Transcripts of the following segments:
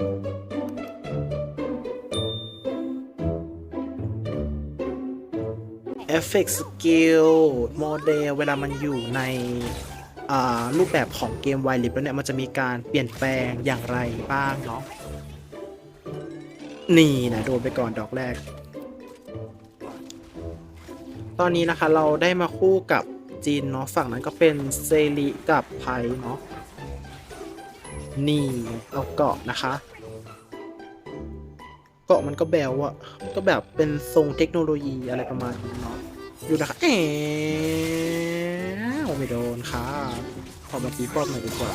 เอฟเฟกต์สกิลโมเดลเวลามันอยู่ในรูปแบบของเกมไวลิปแล้วเนี่ย มันจะมีการเปลี่ยนแปลงอย่างไรบ้างเนาะนี่นะโดนไปก่อนดอกแรก ตอนนี้นะคะเราได้มาคู่กับจีนเนาะฝั่งนั้นก็เป็นเซริกับไพเนาะ นี่เอาเกาะนะคะเกาะมันก็แบวอะก็แบบเป็นทรงเทคโนโลยีอะไรประมาณนี้เนาะอยู่นะคะแอบไม่โดนค่ะขอมาตีป้อมหน่อยดีกว่า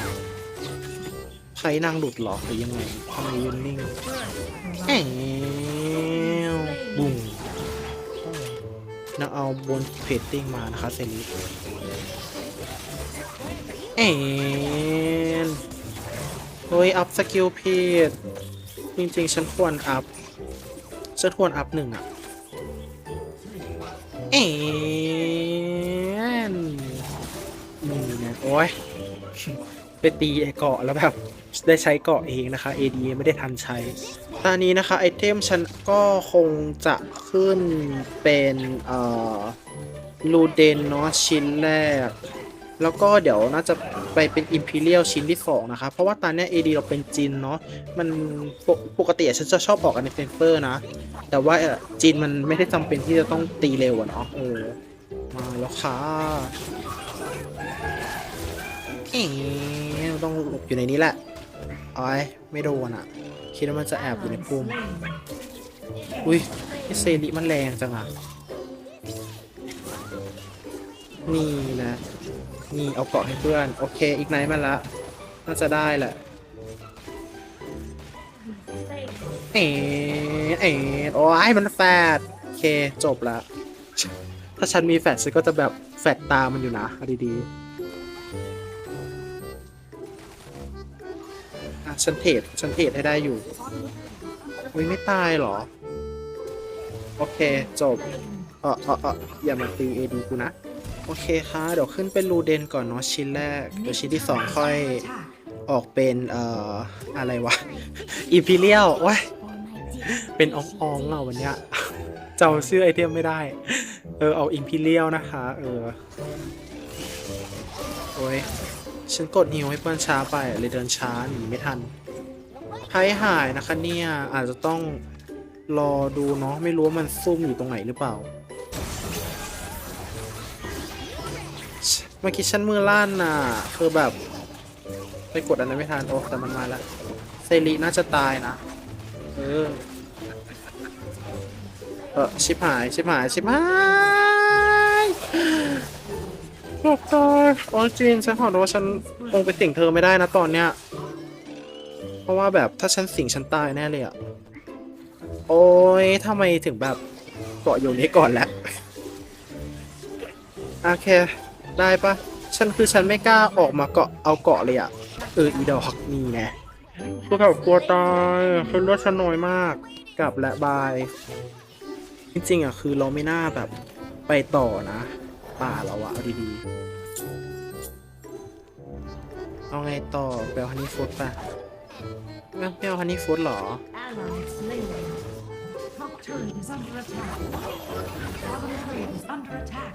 ใครนางหลุดหรอหรือยังไงทำไมยืนนิ่งแอบบุ้งนางเอาบนเพจติ้งมานะคะเซรีแอน เฮ้ย อัพสกิลเพจจริง ๆ ฉันควรอัพ ฉันควรอัพหนึ่งอะ เอ็นนี่นะโอ้ย ไปตีไอเกาะแล้วแบบ ได้ใช้เกาะเองนะคะ AD ไม่ได้ทันใช้ ตอนนี้นะคะ ไอเทมฉันก็คงจะขึ้นเป็น เอ่อ ลูเดนเนาะชิ้นแรก แล้วก็เดี๋ยวน่าจะไปเป็น Imperial ชิ้นที่ 2 นะคะเพราะว่าตอนเนี้ย AD เราเป็นจินเนาะมันปกปกติฉันจะชอบออกกันในเฟนเฟอร์นะ แต่ว่าจีนมันไม่ได้จำเป็นที่จะต้องตีเร็วอะเนาะเออมาแล้วค่ะเอ๊ต้องหลบอยู่ในนี้แหละอ้อยไม่โดนอะคิดว่ามันจะแอบอยู่ในพุ่มอุ้ยเซริมันแรงจังอะนี่นะ นี่เอาเกาะให้เพื่อน โอเค อีกไนท์มาละ น่าจะได้แหละ เอ๋เอ๋โอ้ยมันแฟดโอเค จบละ ถ้าฉันมีแฟดฉันก็จะแบบแฟดตามันอยู่นะดีๆอะฉันเทรดฉันเทรดให้ได้อยู่อุ้ยไม่ตายเหรอ โอเค จบเออเออเอออย่ามาตีเอดีกูนะ โอเคค่ะ เดี๋ยวขึ้นเป็นรูเดนก่อนเนาะชิ้นแรก เดี๋ยวชิ้นที่สองค่อยออกเป็นเอ่ออะไรวะอิพีเรียลว้ยเป็นอองอองอะวันเนี้ยเจ้าชื่อไอเทมไม่ได้ เออ เอาอิมพีเรียลนะคะ เออ โอ้ย ฉันกดฮิวให้เพื่อนช้าไป เลยเดินช้าหนีไม่ทันไพ่หายนะคะเนี่ย อาจจะต้องรอดูเนาะไม่รู้ว่ามันซุ่มอยู่ตรงไหนหรือเปล่า มื่อกี้ฉันมือลั่นน่ะ คือแบบ ไปกดอันนั้นไม่ทันโอ้แต่มันมาแล้วเซรีน่าจะตายนะ เออ เออชิบหาย ชิบหาย ชิบหายตกตายโอ้จริงฉันขอโทษว่าฉันคงไปสิงเธอไม่ได้นะตอนเนี้ย เพราะว่าแบบถ้าฉันสิงฉันตายแน่เลยอะโอ้ยทำไมถึงแบบเกาะอยู่นี้ก่อนแล้ว โอเค ได้ปะฉันคือฉันไม่กล้าออกมาเกาะเอาเกาะเลยอะเอออีดอกนี่แน่คือแบบกลัวตายคือเลือดฉันน้อยมากกลับและบาย จริงๆอะคือเราไม่น่าแบบไปต่อนะป่าเราอะเอาดีๆ เอาไงต่อไปเอาฮันนี่ฟูดป่ะไม่ไม่เอาฮันนี่ฟูดหรอ Ally slain. Top turret is under attack. Bottom turret is under attack.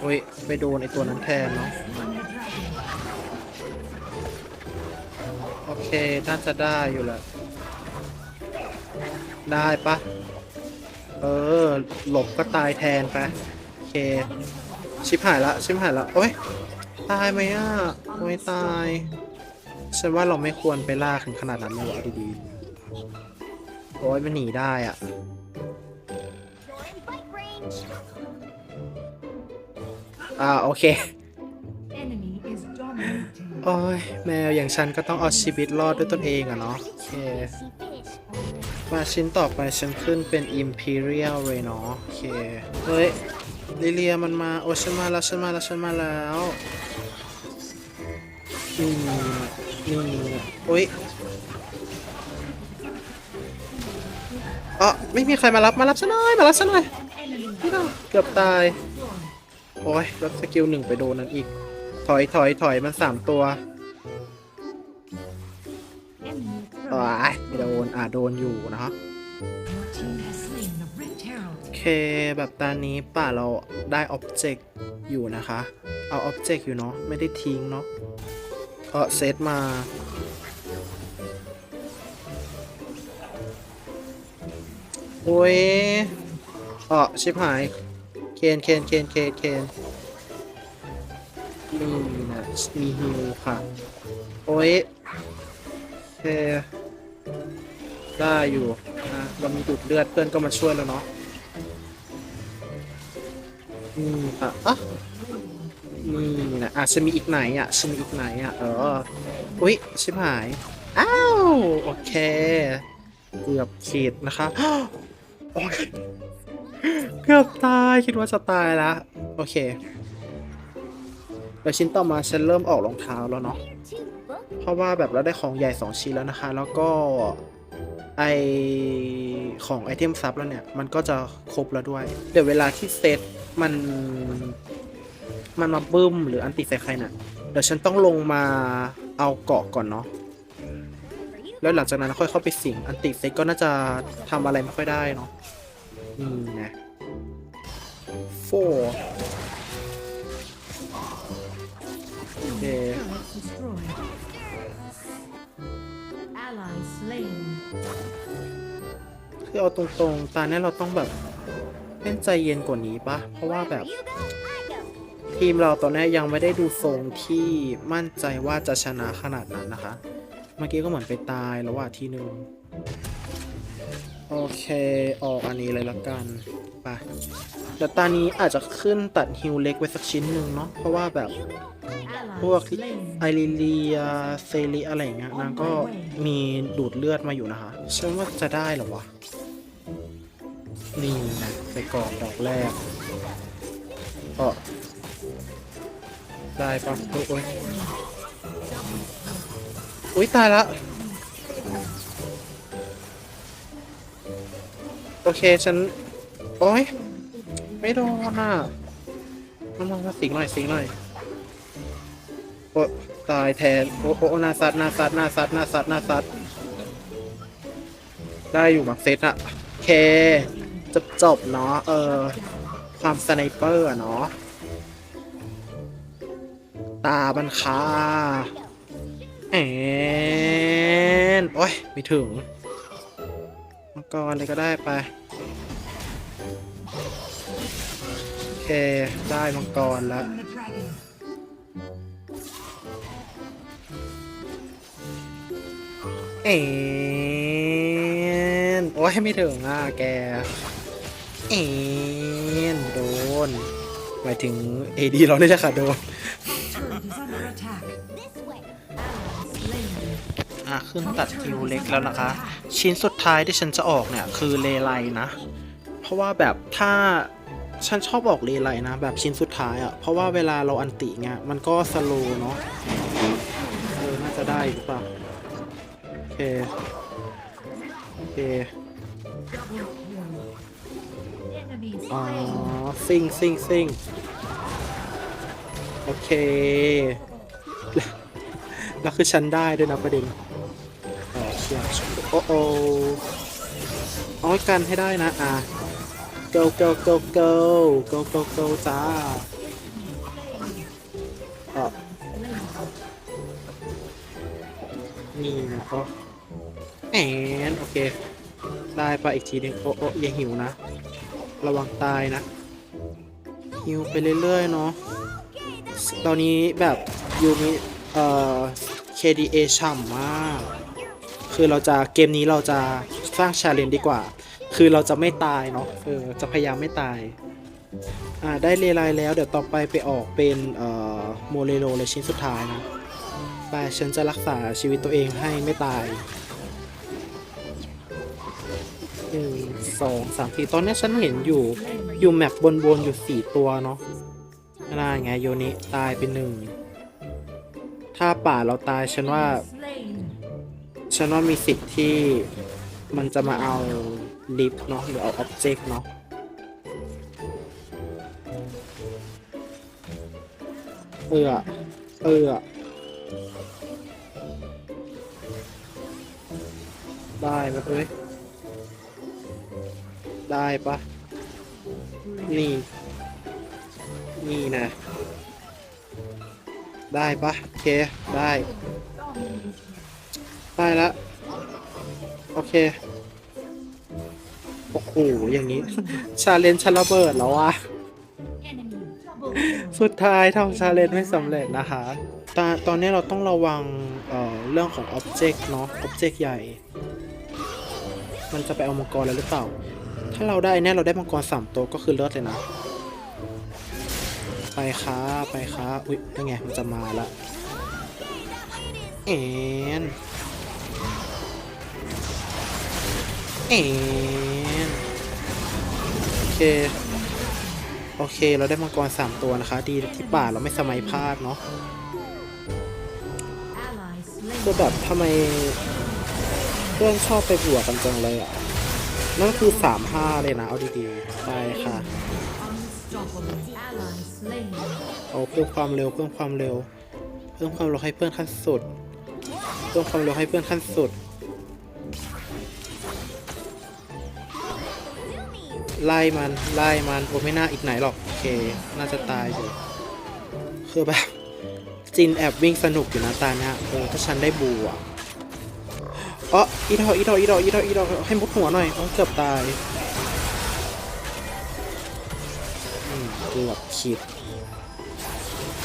โอ้ย ไปโดนไอตัวนั้นแทนเนาะ โอเค น่าจะได้อยู่แหละ ได้ปะ เออ หลบก็ตายแทนไปโอเค ชิบหายละ ชิบหายละ โอ้ย ตายไหมอะโอ้ยตาย ฉันว่าเราไม่ควรไปล่าถึงขนาดนั้นเลยดีๆโอ้ยมันหนีได้อะ อ่าโอเค Enemy is dominating. โอ้ยแมวอย่างฉันก็ต้องเอาชีวิตรอดด้วยตนเองอะเนาะโอเคมาชิ้นต่อไปฉันขึ้นเป็น Imperial เลยเนาะโอเค เฮ้ยลิเลียมันมา โอ้ฉันมาแล้วฉันมาแล้วฉันมาแล้วนี่นี่โอ้ยอ๋อไม่มีใครมารับมารับฉันหน่อยมารับฉันหน่อย เกือบตาย โอ้ยแล้วสกิลหนึ่งไปโดนนั้นอีก ถอยถอยถอยมันสามตัว Enemy อ้ายไม่โดนอ่าโดนอยู่นะฮะโอเคแบบตอนนี้ป่าเราได้อ็อบเจกต์อยู่นะคะ เอาอ็อบเจกต์อยู่เนาะไม่ได้ทิ้งเนาะเออเซตมาโอ้ย เออชิบหาย เคนเคนเคนเคนเคนนี่นะมีฮิวค่ะ โอ้ยเคได้อยู่นะเรามีดูดเลือดเพื่อนก็มาช่วยแล้วเนาะอืมอะอะนี่นะอะฉันมีอีกไหนอะฉันมีอีกไหนอะ เออ อุ๊ย ชิบหาย อ้าว โอเค เกือบขีดนะคะโอ๊ย เกือบตายคิดว่าจะตายละโอเคเดี๋ยวชิ้นต่อมาฉันเริ่มออกรองเท้าแล้วเนาะเพราะว่าแบบเราได้ของใหญ่2ชิ้นแล้วนะคะ แล้วก็ไอของไอเทมซับแล้วเนี่ย มันก็จะครบแล้วด้วย เดี๋ยวเวลาที่เซตมัน มันมาบึ้มหรืออันติใส่ใครน่ะเดี๋ยวฉันต้องลงมาเอาเกาะก่อนเนาะแล้วหลังจากนั้นค่อยเข้าไปสิงอันติเซตก็น่าจะทำอะไรไม่ค่อยได้เนาะ นี่ไง four โอเค Turret destroyed. Ally slain. คือเอาตรงๆตาเนี่ยเราต้องแบบเล่นใจเย็นกว่านี้ปะ เพราะว่าแบบ ทีมเราตอนนี้ยังไม่ได้ดูทรงที่มั่นใจว่าจะชนะขนาดนั้นนะคะ เมื่อกี้ก็เหมือนไปตายแล้วว่าทีนึง โอเค ออกอันนี้เลยละกันไปเดี๋ยวตานี้อาจจะขึ้นตัดฮิวเล็กไว้สักชิ้นหนึ่งเนาะเพราะว่าแบบพวกไอริเลียเซริอะไรอย่างเงี้ยนางก็มีดูดเลือดมาอยู่นะคะฉันว่าจะได้หรอวะ นี่นะไปกรอกดอกแรกก็ได้ปะโอ้ยโอ้ยอุ้ยตายละ เคฉัน โอ้ยไม่โดนอะมันลองมาสิงหน่อยสิงหน่อยโอ้ตายแทนโอ้โอ้หนาซัดหนาซัดหนาซัดหนาซัดหนาซัดได้อยู่มักเซตอะโอเคจบจบเนาะเออความสไนเปอร์อะเนาะตาบันคาแอนโอ้ยไม่ถึง มังกรเลยก็ได้ไป โอเค ได้มังกรแล้วเอ็นโอ้ยไม่ถึงอะแกเอ็นโดนหมายถึง AD เราได้จะขาดโดน อะขึ้นตัดคิวเล็กแล้วนะคะ ชิ้นสุดท้ายที่ฉันจะออกเนี่ยคือเลไลนะ เพราะว่าแบบถ้าฉันชอบออกเลไลนะ แบบชิ้นสุดท้ายอะเพราะว่าเวลาเราอันติเงี้ยมันก็สโลเนาะเออน่าจะได้หรือเปล่าโอเคโอเคอ๋อซิงซิงซิงโอเค แล้วคือฉันได้ด้วยนะประเด็น อ๋อเชียโอ้โอเอาไว้กันให้ได้นะอะ go go go go go go go จ้าอ๋อนี่นะก็แอนโอเค ได้ไปอีกทีหนึงโอ้โอ้อย่าหิวนะ ระวังตายนะฮิวไปเรื่อยๆเนาะ ตอนนี้แบบยูมิเอ่อ KDA ฉ่ำมาก คือเราจะเกมนี้เราจะสร้างชาเลนจ์ดีกว่า คือเราจะไม่ตายเนาะเออจะพยายามไม่ตายอ่าได้เลไลแล้วเดี๋ยวต่อไปไปออกเป็นเอ่อโมเลโลเลยชิ้นสุดท้ายนะไปฉันจะรักษาชีวิตตัวเองให้ไม่ตายหนึ่งสองสามสี่ตอนนี้ฉันเห็นอยู่อยู่แมปบนๆอยู่สี่ตัวเนาะน่าไงโยนิตายไปหนึ่งถ้าป่าเราตายฉันว่า ฉันว่ามีสิทธิ์ที่มันจะมาเอาลิฟต์เนาะหรือเอาอ็อบเจกต์เนาะเออเอออได้ไหมเอ้ยได้ปะนี่ นี่นะ ได้ปะโอเค ได้ ได้ละโอเค โอ้โห อย่างนี้ ชาเลนจ์ชันระเบิดแล้วอะสุดท้ายทำชาเลนจ์ไม่สำเร็จนะคะตอนตอนนี้เราต้องระวังเอ่อเรื่องของอ็อบเจกต์เนาะอ็อบเจกต์ใหญ่ มันจะไปเอามังกรแล้วหรือเปล่า ถ้าเราได้แน่เราได้มังกรสามตัวก็คือเลิศเลยนะ ไปค้าไปค้า อุ๊ยนี่ไง มันจะมาละแอน แอนโอเค โอเค เราได้มังกรสามตัวนะคะ ดีที่ป่าเราไม่สมัยพลาดเนาะ Ally slain. คือแบบทำไมเพื่อนชอบไปบวกกันจังเลยอะ นั่นคือสามห้าเลยนะ เอาดีๆ ไปค่ะ เอาเพิ่มความเร็วเพิ่มความเร็ว เพิ่มความเร็วให้เพื่อนขั้นสุด เพิ่มความเร็วให้เพื่อนขั้นสุด ไล่มันไล่มันโอ้ไม่น่าอีกไหนหรอก โอเค น่าจะตายอยู่คือแบบจินแอบวิ่งสนุกอยู่นะตาเนี้ยเออถ้าฉันได้บูอะอ๋ออีดออีดออีดออีดออีดอให้มุดหัวหน่อยเกือบตายอืมเกือบคิด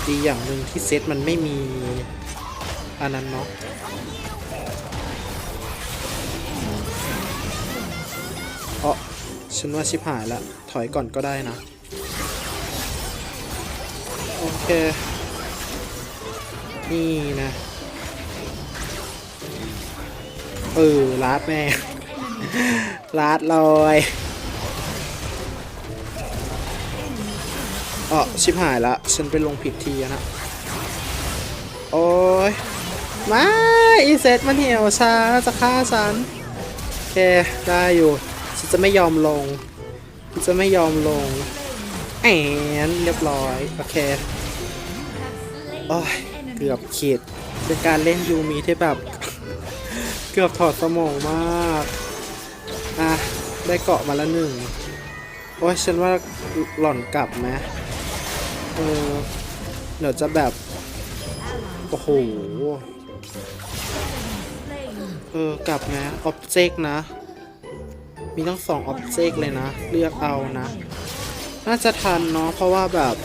ดีอย่างหนึ่งที่เซตมันไม่มีอันนั้นเนาะ ฉันว่าชิบหายละ ถอยก่อนก็ได้นะ โอเค นี่นะ เออลาดแม่ลาดลอยเออชิบหายละ ฉันไปลงผิดทีนะ โอ้ยม่อีเซตมันเหี่ยวช้าจะฆ่าฉันโอเค ได้อยู่ ฉันจะไม่ยอมลงฉันจะไม่ยอมลงแอนเรียบร้อย โอเคโอ้ยเกือบขีดเป็นการเล่นยูมีที่แบบ เกือบถอดสมองมาก อะ ได้เกาะมาแล้วหนึ่ง โอ้ยฉันว่าหล่อนกลับไหมเออเดี๋ยวจะแบบ โอ้โห เออกลับนะอ็อบเจกต์นะ มีทั้งสองอ็อบเจกต์เลยนะ เลือกเอานะ น่าจะทันเนาะเพราะว่าแบบ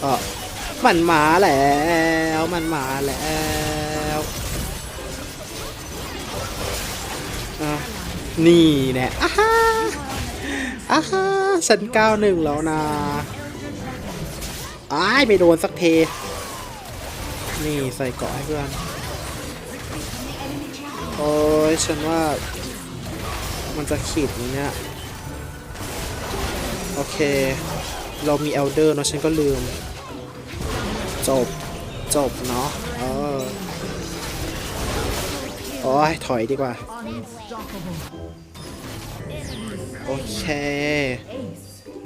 เออมันหมาแล้วมันหมาแล้วอะนี่แน่อ้าฮ่าอ้าฮ่าฉันเก้าหนึ่งแล้วนะอ้ายไม่โดนสักเท นี่ใส่เกาะให้เพื่อน โอ้ยฉันว่า มันจะขีดนี้เนี่ย โอเค เรามีเอลเดอร์เนาะฉันก็ลืม จบ จบเนาะเออโอ้ยถอยดีกว่า โอเค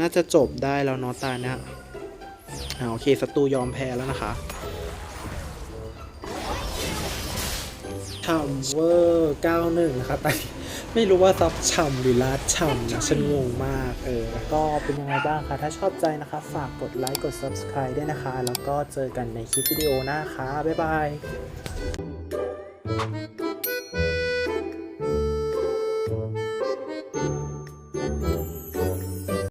น่าจะจบได้แล้วเนาะตาเนี่ยอ่าโอเคศัตรูยอมแพ้แล้วนะคะฉ่ำเวอร์91 นะคะแต่ ไม่รู้ว่าซับฉ่ำหรือลาดฉ่ำนะฉันงงมากเออก็เป็นยังไงบ้างคะ ถ้าชอบใจนะคะ ฝากกดไลค์กด subscribe ด้วยนะคะ แล้วก็เจอกันในคลิปวิดีโอหน้าค่ะ บ๊ายบาย